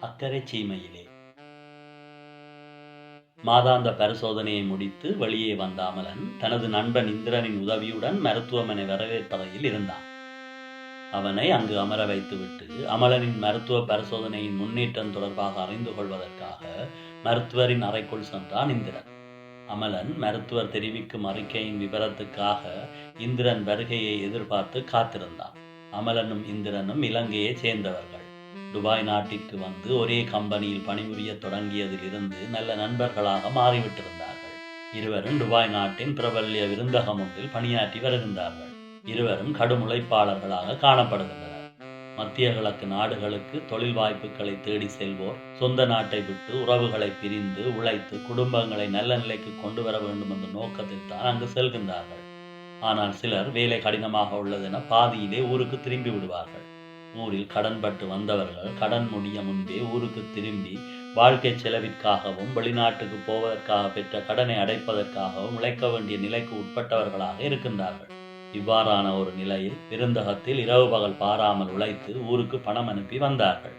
அக்கறை சீமையிலே. மாதாந்த பரிசோதனையை முடித்து வெளியே வந்த அமலன் தனது நண்பன் இந்திரனின் உதவியுடன் மருத்துவமனை வரவேற்பறையில் இருந்தான். அவனை அங்கு அமர வைத்துவிட்டு அமலனின் மருத்துவ பரிசோதனையின் முன்னேற்றம் தொடர்பாக அறிந்து கொள்வதற்காக மருத்துவரின் அறைக்குள் சென்றான் இந்திரன். அமலன் மருத்துவர் தெரிவிக்கும் அறிக்கையின் விவரத்துக்காக இந்திரன் வருகையை எதிர்பார்த்து காத்திருந்தான். அமலனும் இந்திரனும் இலங்கையை சேர்ந்தவர்கள். துபாய் நாட்டிற்கு வந்து ஒரே கம்பெனியில் பணிபுரிய தொடங்கியதிலிருந்து நல்ல நண்பர்களாக மாறிவிட்டிருந்தார்கள். இருவரும் துபாய் நாட்டின் பிரபல்ய விருந்தகம் ஒன்றில் பணியாற்றி வருகின்றார்கள். இருவரும் கடும் உழைப்பாளர்களாக காணப்படுகின்றனர். மத்திய கிழக்கு நாடுகளுக்கு தொழில் வாய்ப்புகளை தேடி செல்வோர் சொந்த நாட்டை விட்டு உறவுகளை பிரிந்து உழைத்து குடும்பங்களை நல்ல நிலைக்கு கொண்டு வர வேண்டும் என்ற நோக்கத்தில் தான் அங்கு செல்கின்றார்கள். ஆனால் சிலர் வேலை கடினமாக உள்ளதென பாதியிலே ஊருக்கு திரும்பி விடுவார்கள். ஊரில் கடன்பட்டு வந்தவர்கள் கடன் முடிய முன்பே ஊருக்கு திரும்பி வாழ்க்கை செலவிற்காகவும் வெளிநாட்டுக்கு போவதற்காக பெற்ற கடனை அடைப்பதற்காகவும் உழைக்க வேண்டிய நிலைக்கு உட்பட்டவர்களாக இருக்கின்றார்கள். இவ்வாறான ஒரு நிலையில் விருந்தகத்தில் இரவு பகல் பாராமல் உழைத்து ஊருக்கு பணம் அனுப்பி வந்தார்கள்.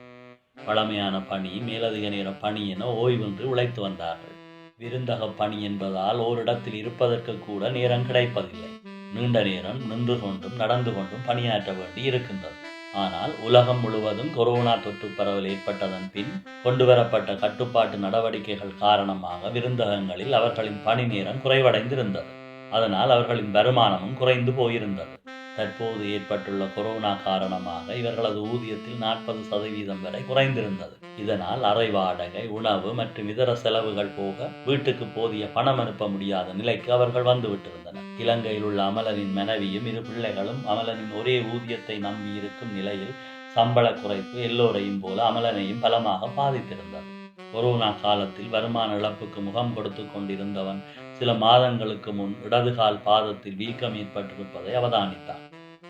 பழமையான பணி மேலதிக நேர பணி என ஓய்வின்றி உழைத்து வந்தார்கள். விருந்தக பணி என்பதால் ஓரிடத்தில் இருப்பதற்கு கூட நேரம் கிடைப்பதில்லை. நீண்ட நேரம் நின்று கொண்டும் நடந்து கொண்டும் பணியாற்ற வேண்டி இருக்கின்றது. ஆனால் உலகம் முழுவதும் கொரோனா தொற்று பரவல் ஏற்பட்டதன் பின் கொண்டுவரப்பட்ட கட்டுப்பாட்டு நடவடிக்கைகள் காரணமாக விருந்தகங்களில் அவர்களின் பணி நேரம் குறைவடைந்திருந்தது. அதனால் அவர்களின் வருமானமும் குறைந்து போயிருந்தது. தற்போது ஏற்பட்டுள்ள கொரோனா காரணமாக இவர்களது ஊதியத்தில் நாற்பது சதவீதம் வரை குறைந்திருந்தது. இதனால் அறை வாடகை உணவு மற்றும் இதர செலவுகள் போக வீட்டுக்கு போதிய பணம் அனுப்ப முடியாத நிலைக்கு அவர்கள் வந்துவிட்டிருந்தனர். இலங்கையில் உள்ள அமலனின் மனைவியும் இரு பிள்ளைகளும் அமலனின் ஒரே ஊதியத்தை நம்பியிருக்கும் நிலையில் சம்பள குறைப்பு எல்லோரையும் போல அமலனையும் பலமாக பாதித்திருந்தது. கொரோனா காலத்தில் வருமான இழப்புக்கு முகம் கொடுத்து கொண்டிருந்தவன் சில மாதங்களுக்கு முன் இடதுகால் பாதத்தில் வீக்கம் ஏற்பட்டிருப்பதை அவதானித்தான்.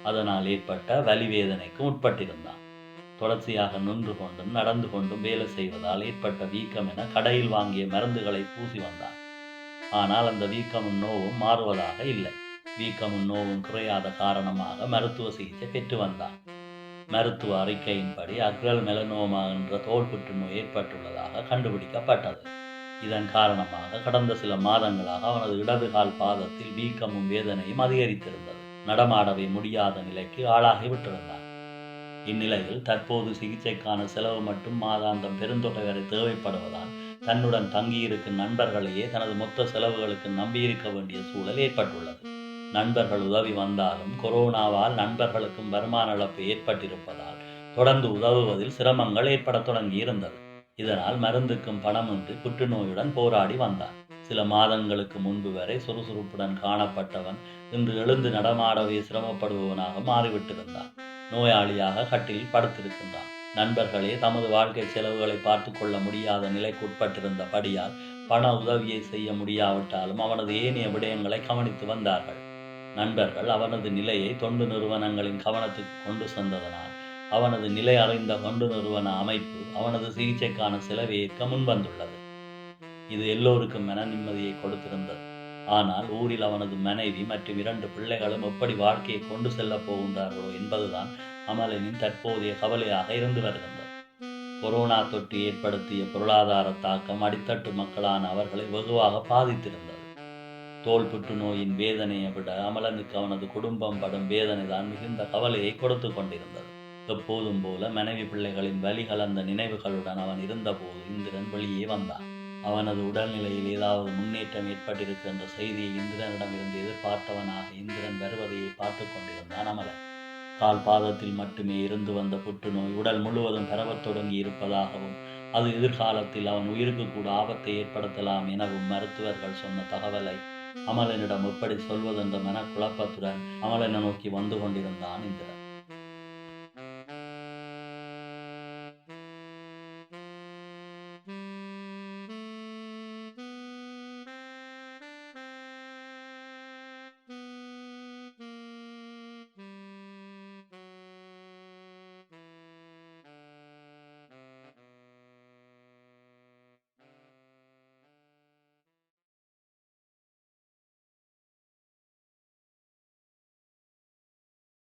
அதனால் ஏற்பட்ட வலிவேதனைக்கு உட்பட்டிருந்தான். தொடர்ச்சியாக நின்று கொண்டும் நடந்து கொண்டும் வேலை செய்வதால் ஏற்பட்ட வீக்கம் என கடையில் வாங்கிய மருந்துகளை பூசி வந்தான். ஆனால் அந்த வீக்கமும் நோவும் மாறுவதாக இல்லை. வீக்கமும் நோவும் குறையாத காரணமாக மருத்துவ சிகிச்சை பெற்று வந்தான். மருத்துவ அறிக்கையின்படி அக்ரல் மெலனோமா என்ற தோல் புற்றுநோய் ஏற்பட்டுள்ளதாக கண்டுபிடிக்கப்பட்டது. இதன் காரணமாக கடந்த சில மாதங்களாக அவனது இடதுகால் பாதத்தில் வீக்கமும் வேதனையும் அதிகரித்திருந்தது. நடமாடவே முடியாத நிலைக்கு ஆளாகிவிட்டிருந்தான் இந்நிலையில் தற்போது சிகிச்சைக்கான செலவு மட்டும் மாதாந்தம் பெருந்தொகை வரை தேவைப்படுவதால் தன்னுடன் தங்கியிருக்கும் நண்பர்களையே தனது மொத்த செலவுகளுக்கு நம்பியிருக்க வேண்டிய சூழல் ஏற்பட்டுள்ளது. நண்பர்கள் உதவி வந்தாலும் கொரோனாவால் நண்பர்களுக்கும் வருமான இழப்பு ஏற்பட்டிருப்பதால் தொடர்ந்து உதவுவதில் சிரமங்கள் ஏற்படத் தொடங்கி இருந்தது இதனால் மருந்துக்கும் பணமின்றி புற்றுநோயுடன் போராடி வந்தான். சில மாதங்களுக்கு முன்பு வரை சுறுசுறுப்புடன் காணப்பட்டவன் இன்று எழுந்து நடமாடவே சிரமப்படுபவனாக மாறிவிட்டிருந்தான் நோயாளியாக கட்டில் படுத்திருக்கின்றான். நண்பர்களே தமது வாழ்க்கை செலவுகளை பார்த்து கொள்ள முடியாத நிலைக்குட்பட்டிருந்த படியால் பண உதவியை செய்ய முடியாவிட்டாலும் அவனது ஏனைய விடயங்களை கவனித்து வந்தார்கள். நண்பர்கள் அவனது நிலையை தொண்டு நிறுவனங்களின் கவனத்துக்கு கொண்டு சென்றதனால் அவனது நிலை அறிந்த தொண்டு நிறுவன அமைப்பு அவனது சிகிச்சைக்கான செலவை ஏற்க முன்வந்துள்ளது இது எல்லோருக்கும் மன நிம்மதியை கொடுத்திருந்தது. ஆனால் ஊரில் அவனது மனைவி மற்றும் இரண்டு பிள்ளைகளும் எப்படி வாழ்க்கையை கொண்டு செல்லப் போகின்றார்களோ என்பதுதான் அமலனின் தற்போதைய கவலையாக இருந்து வருகின்றது. கொரோனா தொற்று ஏற்படுத்திய பொருளாதார தாக்கம் அடித்தட்டு மக்களான அவர்களை வெகுவாக பாதித்திருந்தது. தோல் புற்றுநோயின் வேதனையை விட அமலனுக்கு அவனது குடும்பம் படும் வேதனை தான் மிகுந்த கவலையை கொடுத்து கொண்டிருந்தது. எப்போதும் போல மனைவி பிள்ளைகளின் வலி கலந்த நினைவுகளுடன் அவன் இருந்தபோது இந்திரன் வெளியே வந்தான். அவனது உடல்நிலையில் ஏதாவது முன்னேற்றம் ஏற்பட்டிருக்கு என்ற செய்தியை இந்திரனிடமிருந்து எதிர்பார்த்தவனாக இந்திரன் வருவதையை பார்த்து கொண்டிருந்தான் அமலன். கால் பாதத்தில் மட்டுமே இருந்து வந்த புற்றுநோய் உடல் முழுவதும் பரவத் தொடங்கி இருப்பதாகவும் அது எதிர்காலத்தில் அவன் உயிருக்கு கூட ஆபத்தை ஏற்படுத்தலாம் எனவும் மருத்துவர்கள் சொன்ன தகவலை அமலனிடம் எப்படி சொல்வதென்ற மனக்குழப்பத்துடன் அமலனை நோக்கி வந்து கொண்டிருந்தான் இந்திரன்.